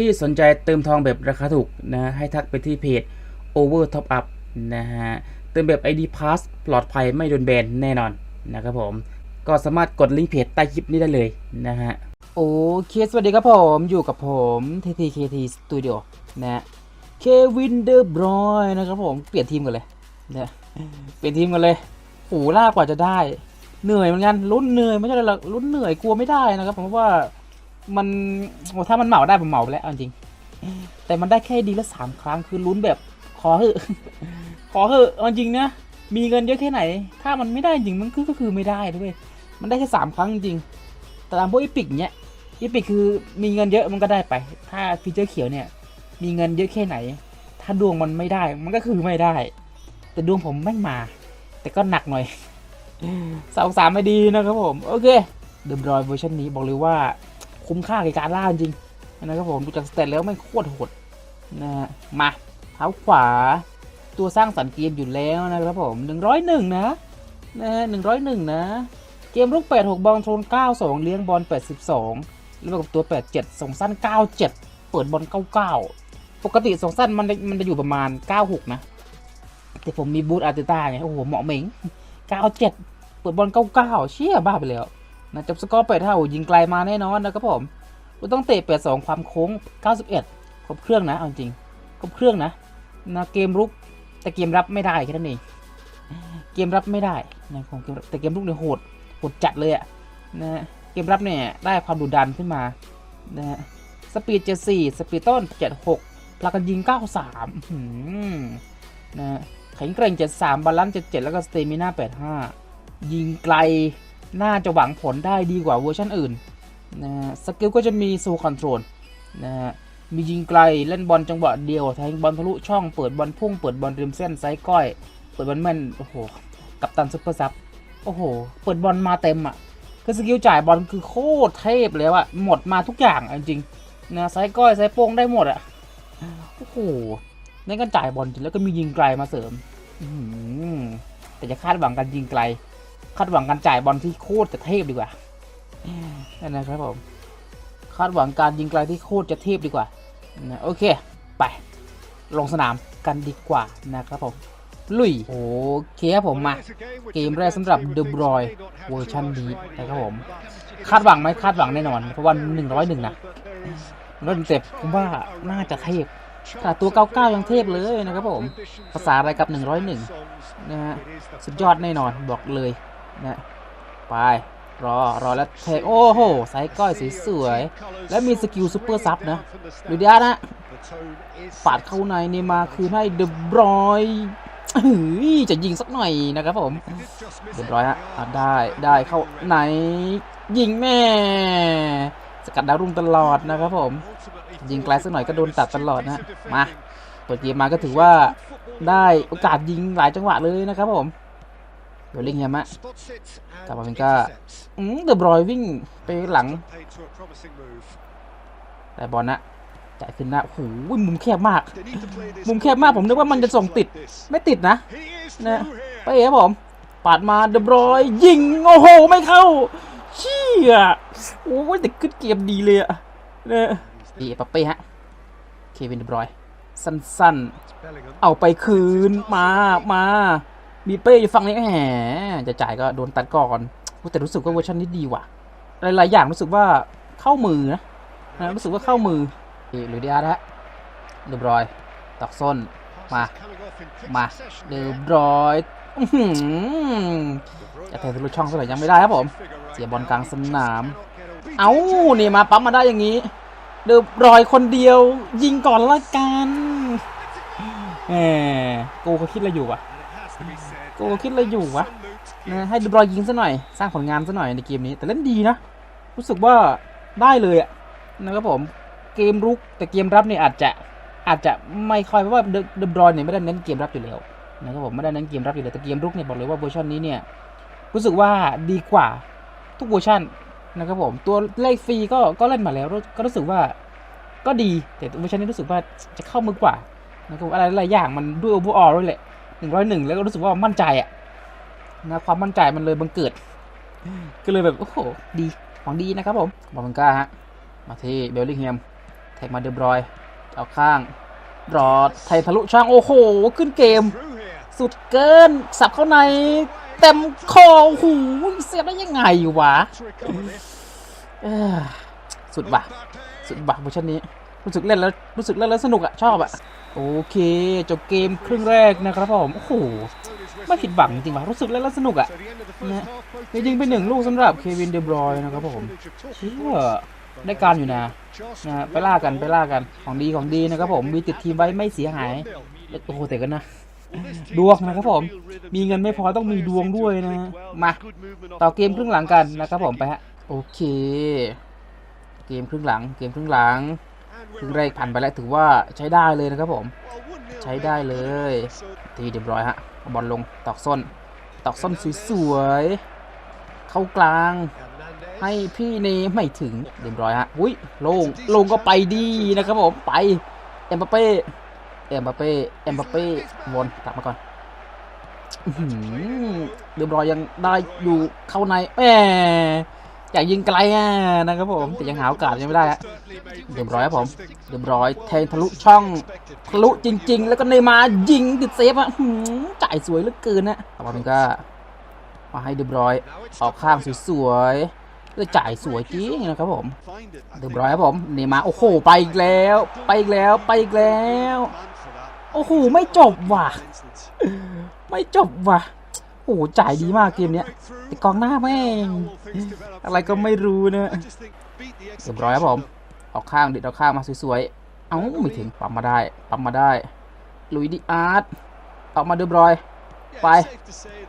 ที่สนใจเติมทองแบบราคาถูกนะให้ทักไปที่เพจ Over Top Up นะฮะเติมแบบ ID Pass ปลอดภัยไม่โดนแบนแน่นอนนะครับผมก็สามารถกดลิงก์เพจใต้คลิปนี้ได้เลยนะฮะโอเคสวัสดีครับผมอยู่กับผม TTKT Studio นะฮะเควินเดอร์บรอยนะครับผมเปลี่ยนทีมกันเลยนะเปลี่ยนทีมกันเลยโหล่ากว่าจะได้ เหนื่อยเหมือนกันลุ้นเหนื่อยไม่ใช่อะไรหรอกลุ้นเหนื่อยกลัวไม่ได้นะครับผมว่า มันโอ้ถ้ามันเหมาได้ผมเหมาไปแล้วเอาจริง แต่มันได้แค่ดีละสามครั้งคือลุ้นแบบขอเถอะขอเถอะเอาจริงนะมีเงินเยอะแค่ไหน ถ้ามันไม่ได้จริงมันก็คือไม่ได้ด้วยมันได้แค่สามครั้งจริงแต่ตามพวกอีพิกเนี้ยอีพิกคือมีเงินเยอะมันก็ได้ไป ถ้าฟีเจอร์เขียวเนี่ย มีเงินเยอะแค่ไหน ถ้าดวงมันไม่ได้มันก็คือไม่ได้ แต่ดวงผมไม่มา แต่ก็หนักหน่อยสองสามไม่ดีนะครับผม โอเคเดิมรอยเวอร์ชันนี้บอกเลยว่า คุ้มค่ากับการล่าจริงนะครับผมดูจากสเตตแล้วไม่โคตรโหดนะฮะมาเท้าขวา ตัวสร้างสรรค์เกมอยู่แล้วนะครับผม 101 นะนะฮะ101 นะ เกมลูก 86 บอลโทน 92 เลี้ยงบอล 82 แล้วกับตัว 87 ส่งสั้น 97 เปิดบอล 99 ปกติส่งสั้นมันมันจะอยู่ประมาณ 96 นะ แต่ผมมีบูธอาร์เตต้าไงโอ้โหเหมาะเหม่ง97 เปิดบอล 99 เชี่ยบ้าไปแล้ว นะจบสกอร์แปดเท่ายิงไกลมาแน่นอนนะครับผมเราต้องเตะแปดสองความโค้ง 91 ครบเครื่องนะเอาจริงครบเครื่องนะนะเกมรุกแต่เกมรับไม่ได้แค่นั้นเองเกมรับไม่ได้นะของเกมแต่เกมรุกเนี่ยโหดโหดจัดเลยอะนะเกมรับเนี่ยได้ความดุดันขึ้นมานะสปีดเจ็ดสี่สปีดต้นเจ็ดหกพลังกันยิงเก้าสามนะฮะแข็งแกร่งเจ็ดสามบาลานซ์เจ็ดเจ็ดแล้วก็สเตมิน่าแปดห้ายิงไกล น่าจะหวังผลได้ดีกว่าเวอร์ชันอื่นนะฮะสกิลก็จะมีโซคอนโทรลนะฮะมียิงไกลเล่นบอลจังหวะเดียวแทงบอลทะลุช่องเปิดบอลพุ่งเปิดบอลริมเส้นไซส์ก้อย เปิดบอลแม่นโอ้โหกับตันซุปเปอร์ซับโอ้โห เปิดบอลมาเต็มอะคือสกิลจ่ายบอลคือโคตรเทพเลยว่ะหมดมาทุกอย่างจริงนะไซส์ก้อยไซส์โป้งได้หมดอะโอ้โหนั่นก็จ่ายบอลแล้วก็มียิงไกลมาเสริมอืแต่จะคาดหวังการยิงไกล คาดหวังการจ่ายบอลที่โคตรจะเทพดีกว่านั่นนะครับผม คาดหวังการยิงไกลที่โคตรจะเทพดีกว่านะโอเค ไป ลงสนามกันดีกว่านะครับผม ลุยโอเคครับผมมา เกมแรกสำหรับ The Broy เวอร์ชันนี้นะครับผม คาดหวังไหมคาดหวังแน่นอน เพราะว่า101นะร้อยหนึ่งเต็ผมว่าน่าจะเทพแต่ตัว 99 ยังเทพเลยนะครับผม ภาษาอะไรกับ 101 นะฮะ สุดยอดแน่นอนบอกเลย นะไปรอรอแล้วเทโอ้โหไซก้อยสวยๆแล้วมีสกิลซูเปอร์ซับนะดูดิอานะปาดเข้าในนี่มาคือให้เดบรอยเฮ้ยจะยิงสักหน่อยนะครับผมเดบรอยฮะอะได้ได้เข้าไหน ยิงแม่สกัดดาวรุ่งตลอดนะครับผม ยิงไกลสักหน่อยก็โดนตัดตลอดนะมาเปิดเกมมาก็ถือว่าได้โอกาสยิงหลายจังหวะเลยนะครับผม เดี๋ยวลิงยามะกลับมาเป็นก้าอืมเดอะบรอยวิ่งไปหลัง แต่บอลนะจ่ายขึ้นหน้าโอ้โหมุมแคบมาก มุมแคบมากผมนึกว่ามันจะส่งติด ไม่ติดนะนะไปเอ๋ครับผมปาดมาเดอะบรอยยิง โอ้โห ไม่เข้า เชี่ยโอ้ยแต่ขึ้นเกมดีเลยอะเนี่ยดีปัปเป้ฮะ เควินเดอะบรอย สั้นๆ เอาไปคืนมามา มีเป้อยู่ฝั่งนี้แหมจะจ่ายก็โดนตัดก่อนแต่รู้สึกว่าเวอร์ชันนี้ดีว่ะ หลายๆอย่างรู้สึกว่าเข้ามือนะนะรู้สึกว่าเข้ามือหรือดีอาร์ฮะเรียบร้อยตอกส้นมา มาเรียบร้อยอื้อหือจะเททะลุช่องสักหน่อยยังไม่ได้ครับผม เสียบอลกลางสนาม เอ้านี่มาปั๊มมาได้อย่างนี้เดือบรอยคนเดียว ยิงก่อนละกันแหมกูก็คิดอะไรอยู่วะ โกคิดอะไรอยู่วะนะให้ดบรอยยิงซะหน่อย สร้างผลงานซะหน่อยในเกมนี้ แต่เล่นดีนะ รู้สึกว่าได้เลยอะนะครับผมเกมรุกแต่เกมรับเนี่ยอาจจะอาจจะไม่ค่อยเพราะว่าเดบรอยเนี่ยไม่ได้เน้นเกมรับอยู่แล้วนะครับผมไม่ได้เน้นเกมรับอยู่แล้วแต่เกมรุกเนี่ยบอกเลยว่าเวอร์ชันนี้เนี่ยรู้สึกว่าดีกว่าทุกเวอร์ชันนะครับผมตัวเลขฟรีก็ก็เล่นมาแล้วก็รู้สึกว่าก็ดีแต่เวอร์ชันนี้รู้สึกว่าจะเข้ามือกว่านะครับอะไรหลายอย่างมันด้วยโอเวอร์ออลด้วยแหละ นึ่งร้อยหนึ่งแล้วก็รู้สึกว่ามั่นใจอะนะความมั่นใจมันเลยบังเกิด ก็เลยแบบโอ้โหดีของดีนะครับผมบอลมันก้าฮะมาที่เบลลิงแฮมแทงมาเดบรอยเอาข้างรอดไทยทะลุช่างโอ้โห ขึ้นเกม สุดเกิน สับเข้าใน เต็มคอโอ้โหเสียบได้ยังไงวะสุดว่ะ สุดว่ะเวอร์ชันนี้ รู้สึกเล่นแล้วรู้สึกเล่นแล้วสนุกอะชอบอะโอเคจบเกมครึ่งแรกนะครับผมโอ้โหไม่ผิดหวังจริงๆว่ะรู้สึกเล่นแล้วสนุกอะนะได้ยิงไปหนึ่งลูกสำหรับเควินเดบรอยนะครับผมเชื่อได้การอยู่นะนะไปล่ากันไปล่ากันของดีของดีนะครับผมมีติดทีมไว้ไม่เสียหายโอ้โหแต่กันนะดวงนะครับผม มีเงินไม่พอต้องมีดวงด้วยนะ มา ต่อเกมครึ่งหลังกันนะครับผมไปฮะ โอเค เกมครึ่งหลัง เกมครึ่งหลัง ครึ่งแรกผ่านไปแล้วถือว่าใช้ได้เลยนะครับผม ใช้ได้เลย ทีเรียบร้อยฮะบอลลงตอกส้น ตอกส้นสวยๆเข้ากลาง ให้พี่เนไม่ถึงเรียบร้อยฮะอุ้ยลงลงก็ไปดีนะครับผมไปเอ็มบัปเป้เอ็มบัปเป้เอ็มบัปเป้วนกลับมาก่อนอื้อหือเรียบร้อยยังได้อยู่เข้าในแหม อยากยิงไกลอะนะครับผมแต่ยังหาโอกาสยังไม่ได้ฮะเรียบร้อยครับผมเรียบร้อยแทงทะลุช่องทะลุจริง ๆ แล้วก็เนมายิงติดเซฟอะจ่ายสวยเหลือเกินนะต่อมาเป็นก็มาให้เรียบร้อยออกข้างสวยๆแล้วจ่ายสวยจริงนะครับผมเรียบร้อยครับผมเนี่มาโอ้โหไปอีกแล้ว ไปอีกแล้วไปอีกแล้วโอ้โหไม่จบว่ะ ไม่จบว่ะ โอ้โหจ่ายดีมากเกมเนี้ยแต่กองหน้าแม่ง อะไรก็ไม่รู้นะเรียบร้อยครับผมออกข้างเด็ดออกข้างมาสวยๆ เอ้าไม่ถึงปั๊มมาได้ปั๊มมาได้ลุยดิอาร์ตออกมาเรียบร้อย ไป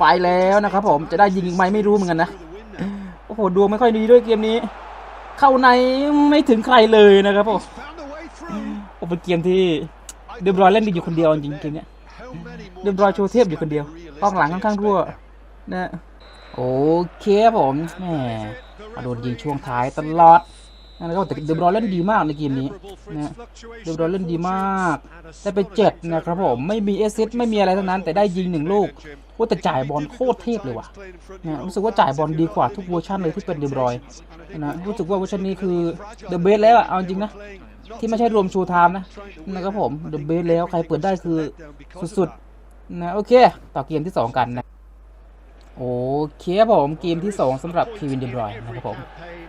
ไปแล้วนะครับผมจะได้ยิงอีกไหมไม่รู้เหมือนกันนะโอ้โหดวงไม่ค่อยดีด้วยเกมนี้ เข้าในไม่ถึงใครเลยนะครับผมโอ้เป็นเกมที่เดบรอยเล่นดีอยู่คนเดียวจริงๆเกมเนี้ย เดบรอยโชว์เทพอยู่คนเดียวกองหลังค่อนข้างรั่วนะโอเคผมแหมโดนยิงช่วงท้ายตลอดนะครับแต่เดบรอยเล่นดีมากในเกมนี้นะเดบรอยเล่นดีมากได้ไปเจ็ดนะครับผมไม่มีเอซิสไม่มีอะไรทั้งนั้น แต่ได้ยิงหนึ่งลูกโอ้แต่จ่ายบอลโคตรเทพเลยว่ะนี่ยรู้สึกว่าจ่ายบอลดีกว่าทุกเวอร์ชันเลยที่เป็นเดบรอยนะรู้สึกว่าเวอร์ชันนี้คือเดอะเบสแล้วอะเอาจริงนะ ที่ไม่ใช่รวมชูไทม์นะนะครับผมเดอะเบสแล้วใครเปิดได้คือสุดๆนะโอเค ต่อเกมที่ 2 กันนะโอเคครับผมเกมที่ 2สำหรับคีวินเดบรอยนะครับผม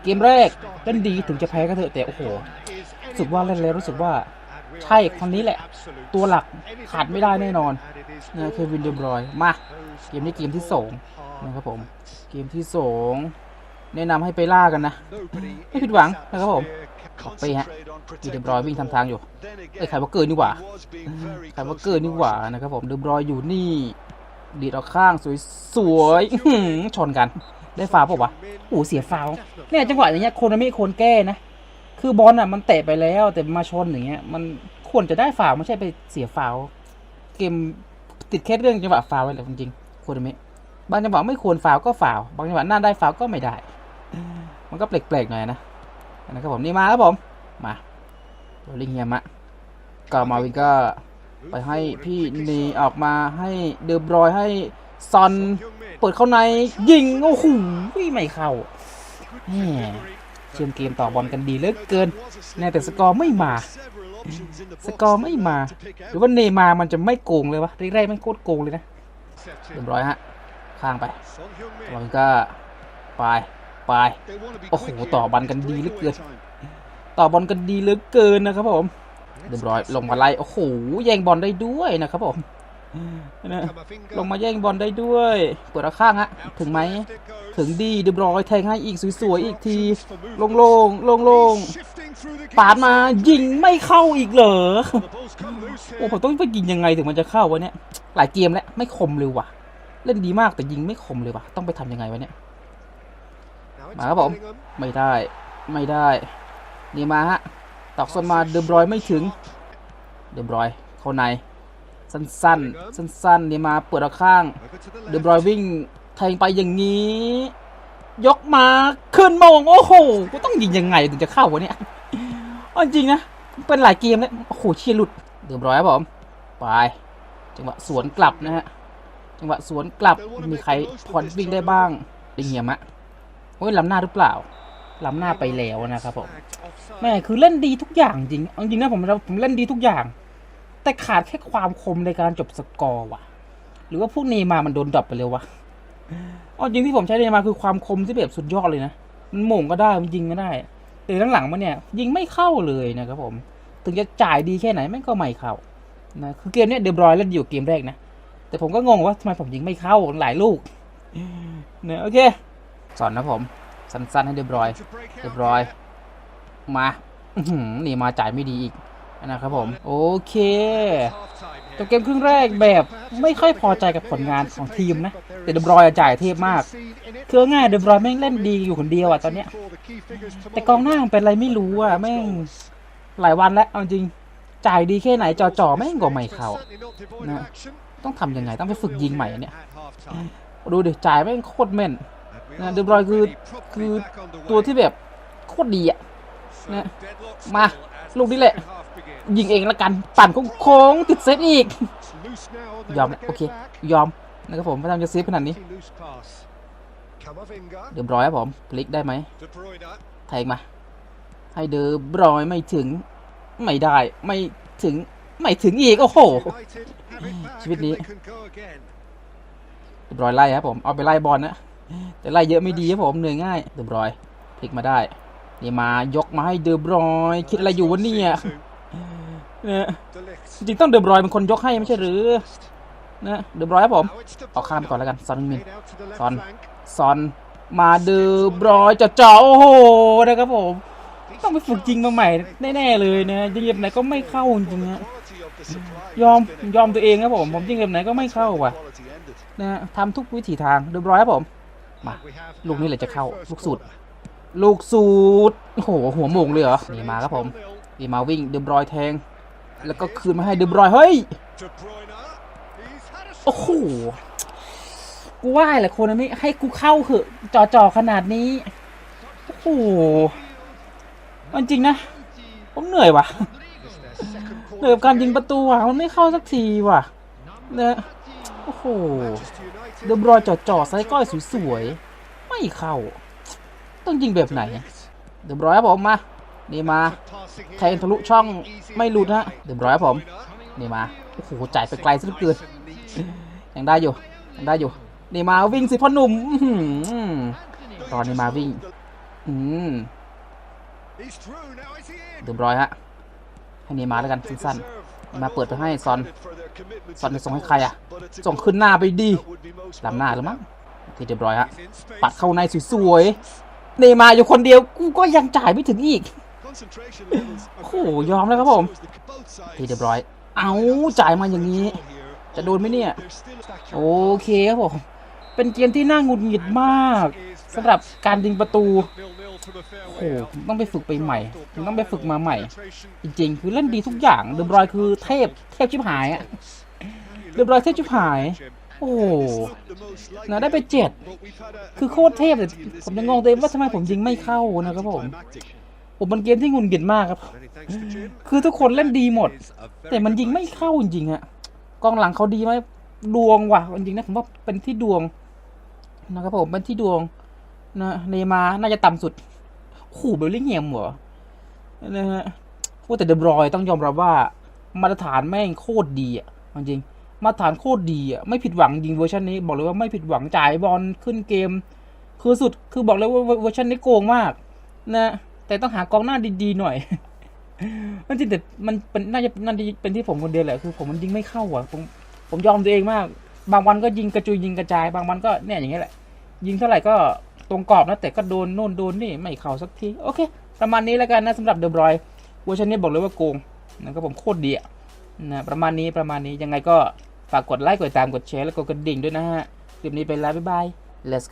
เกมแรกเล่นดีถึงจะแพ้ก็เถอะแต่โอ้โหรู้สึกว่าเล่นแล้วรู้สึกว่าใช่คนนี้แหละ ตัวหลักขาดไม่ได้แน่นอนนะเควินเดบรอยมาเกมนี้เกมที่สองนะครับผมเกมที่สองแนะนำให้ไปล่ากันนะไม่ผิดหวังนะครับผม ออกไปฮะมีเดบรอยวิ่งทำทางอยู่เอ้ยใครว่าเกินนี่หว่าใครว่าเกินนี่หว่านะครับผมเดบรอยอยู่นี่ ดีดออกข้างสวยๆอื้อหือชนกันได้ฟาวล์เปล่าวะโอ้โหเสียฟาวล์เนี่ยจังหวะอย่างเงี้ยโคนไม่ควรแก้นะ คือบอลอะมันเตะไปแล้วแต่มาชนอย่างเงี้ย มันควรจะได้ฟาวล์ไม่ใช่ไปเสียฟาวล์เกมติดแค่เรื่องจังหวะฟาวล์ไว้แหละจริงๆควรไหมบางจังหวะไม่ควรฟาวล์ก็ฟาวล์บางจังหวะน่าได้ฟาวล์ก็ไม่ได้ มันก็แปลกๆหน่อยนะ นะครับผมนี่มาครับผมมาโรลิงเฮียมะก็มาวินก็ไปให้พี่นีออกมาให้เดือบรอยให้ซอนเปิดเข้าในยิงโอ้โหไม่เข้าแหมเชื่อมเกมต่อบอลกันดีเหลือเกินแน่แต่สกอร์ไม่มา สกอร์ไม่มา หรือว่าเนมามันจะไม่โกงเลยวะแรกๆมันโคตรโกงเลยนะเรียบร้อยฮะข้างไปมันก็ไป ไป โอ้โห ต่อบอลกันดีเหลือเกิน ต่อบอลกันดีเหลือเกินนะครับผมเรียบร้อยลงมาไล่โอ้โหแย่งบอลได้ด้วยนะครับผมนะลงมาแย่งบอลได้ด้วยเปิดเอาข้างฮะถึงไหมถึงดีเรียบร้อยแทงให้อีกสวยๆอีกทีโล่งโลงปาดมายิงไม่เข้าอีกเหรอโอ้ผมต้องไปยิงยังไงถึงมันจะเข้าวะเนี่ยหลายเกมแล้วไม่คมเลยว่ะ เล่นดีมากแต่ยิงไม่คมเลยว่ะต้องไปทำยังไงวะเนี่ย มาครับผม ไม่ได้ ไม่ได้ นี่มาฮะ ตอกส้นมาเดบรอยไม่ถึง เดบรอยเข้าใน สั้นๆ สั้นๆ นี่มาเปิดเอาข้าง เดบรอยวิ่งแทงไปอย่างนี้ ยกมาขึ้นมงโอ้โห กูต้องยิงยังไงถึงจะเข้าวะเนี่ยอจริงนะ เป็นหลายเกมแล้วโอ้โหเชียร์หลุด เดบรอยครับผม ไปจังหวะสวนกลับนะฮะ จังหวะสวนกลับมีใครพอวิ่งได้บ้างดิเงียมะ โอ้ยล้ำหน้าหรือเปล่าล้ำหน้าไปแล้วนะครับผมแม่คือเล่นดีทุกอย่างจริงจริงนะผมผมเล่นดีทุกอย่าง แต่ขาดแค่ความคมในการจบสกอร์ว่ะ หรือว่าพวกเนมามันโดนดรอปไปเลยวะเอจริงที่ผมใช้เนยมาคือความคมที่แบบสุดยอดเลยนะมันโหม่งก็ได้มันยิงก็ได้ แต่หลังๆมาเนี่ย ยิงไม่เข้าเลยนะครับผม ถึงจะจ่ายดีแค่ไหนแม่งก็ไม่เข้านะคือเกมเนี้ยเดบรอยเล่นอยู่เกมแรกนะแต่ผมก็งงว่าทำไมผมยิงไม่เข้าหลายลูกเนี่ยโอเค สอนนะผม สั้นๆให้เดบรอย เรียบร้อย มาหือนี่มาจ่ายไม่ดีอีกนะครับผม โอเคจบเกมครึ่งแรกแบบไม่ค่อยพอใจกับผลงานของทีมนะ แต่เดบรอยจ่ายเทพมากคือง่ายเดบรอยแม่งเล่นดีอยู่คนเดียวอะตอนเนี้ย แต่กองหน้าเป็นอะไรไม่รู้อะแม่งหลายวันแล้วเอาจริงจ่ายดีแค่ไหนจ่อๆแม่งก็ไม่เข้านะต้องทำยังไงต้องไปฝึกยิงใหม่อะเนี่ย ดูดิจ่ายแม่งโคตรแม่น นะเดบรอยคือคือตัวที่แบบโคตรดีอะนะมาลูกนี้แหละ ยิงเองละกันปั่นโค้งติดเซตอีก ยอมมนะโอโอเค ยอมนะครับผมไม่ต้องจะเซฟขนาดนี้เดือบร้อยครับผมพลิกได้ไหมแทงมา ให้เดือบร้อยไม่ถึง ไม่ได้ไม่ถึงไม่ถึงอีก โอ้โห ชีวิตนี้เดือบร้อยไล่ครับผม เอาไปไล่บอลนะ แต่ไล่เยอะไม่ดีครับผมเหนื่อยง่ายเดือบร้อยพลิกมาได้นี่มายกมาให้เดือบร้อย คิดอะไรอยู่วะเนี่ยเนี่ยจริงต้องเดือบร้อยเป็นคนยกให้ไม่ใช่หรือนะเดือบร้อยครับผมเอาข้ามไปก่อนแล้วกันซอนมินซอนซอนมาเดือบร้อยจะจ่อโอ้โหนะครับผมต้องไปฝึกจริงมาใหม่แน่ๆเลยนะยิงแบบไหนก็ไม่เข้าจริงๆฮะยอมยอมตัวเองครับผมผมยิงแบบไหนก็ไม่เข้าว่ะนะทำทุกวิถีทางเรียบร้อยครับผม มา ลูกนี้เลยจะเข้า ลูกสูตรลูกสูตรโอ้โห หัวโมงเลยเหรอ นี่มาครับผม นี่มาวิ่งเดือบรอยแทง แล้วก็คืนมาให้เดือบรอย เฮ้ย โอ้โห กูว่าแหละคนนั้ให้กูเข้าเหอะจ่อๆขนาดนี้ โอ้โหจริงนะ ผมเหนื่อยว่ะ เหนื่อยกับการยิงประตูว่ะ มันไม่เข้าสักทีว่ะนะโอ้โห เดบรอยจ่อๆไซส์ก้อยสวยๆ ไม่เข้า ต้องยิงแบบไหน เดบรอยครับผมมา นี่มาแทงทะลุช่องไม่หลุดฮะ เดบรอยครับผม นี่มา โอ้โห จ่ายไปไกลซะเหลือเกิน ยังได้อยู่ ยังได้อยู่ นี่มาวิ่งสิพ่อหนุ่มอื้อหือตอนนี้มาวิ่ง อืมเดือบร้อยฮะ ให้นี่มาแล้วกันสั้นๆ มาเปิดไปให้ซอนซอนจะส่งให้ใครอะ ส่งขึ้นหน้าไปดีลำหน้าแล้วมั้งโอเคเรียบร้อยฮะปัดเข้าในสวยๆนี่มาอยู่คนเดียวกูก็ยังจ่ายไม่ถึงอีกโอ้โหยอมแล้วครับผม ทีเรียบร้อย เอาจ่ายมาอย่างนี้ จะโดนไหมเนี่ย โอเคครับผม เป็นเกมที่น่าหงุดหงิดมากสำหรับการยิงประตู โอ้โหต้องไปฝึกไปใหม่ต้องไปฝึกมาใหม่ จริงๆ คือเล่นดีทุกอย่างเดบรอยคือเทพเทพชิบหายอะเดบรอยเทพชิบหาย โอ้โหนะได้ไปเจ็ดคือโคตรเทพเลยผมยังงงตัวเองว่าทำไมผมยิงไม่เข้านะครับผมผมเป็นเกมที่หงุดหงิดมากครับ คือทุกคนเล่นดีหมด แต่มันยิงไม่เข้าจริงๆอะกองหลังเขาดีไหมดวงว่ะจริงๆนะผมว่าเป็นที่ดวงนะครับผมเป็นที่ดวงนะเนมาน่าจะต่ำสุด ขู่เบลลิงแฮมเหรอนะฮะพูดแต่เดบรอยต้องยอมรับว่า มาตรฐานแม่งโคตรดีอะจริงมาตรฐานโคตรดีอะไม่ผิดหวังจริงเวอร์ชันนี้บอกเลยว่าไม่ผิดหวังจ่ายบอลขึ้นเกม คือสุดคือบอกเลยว่าเวอร์ชันนี้โกงมาก นะแต่ต้องหากองหน้าดีๆหน่อยมันจริงแต่มันเป็นน่าจะน่าจะเป็นที่ผมคนเดียวแหละคือ ผมมันยิงไม่เข้าอะผมผมยอมตัวเองมาก บางวันก็ยิงกระจุยยิงกระจาย บางวันก็เนี่ยอย่างเงี้ยแหละ ยิงเท่าไหร่ก็ ตรงกรอบนะแต่ก็โดนโน่นโดนนี่ไม่เข้าสักที โอเค ประมาณนี้แล้วกันนะสำหรับเดอบรอยเวอร์ชันนี้บอกเลยว่าโกงนะครับผมโคตรดีอะนะประมาณนี้ประมาณนี้ยังไงก็ฝากกดไลค์กดติดตามกดแชร์แล้วกดกระดิ่งด้วยนะฮะคลิปนี้ไปแล้วบ๊ายบาย let's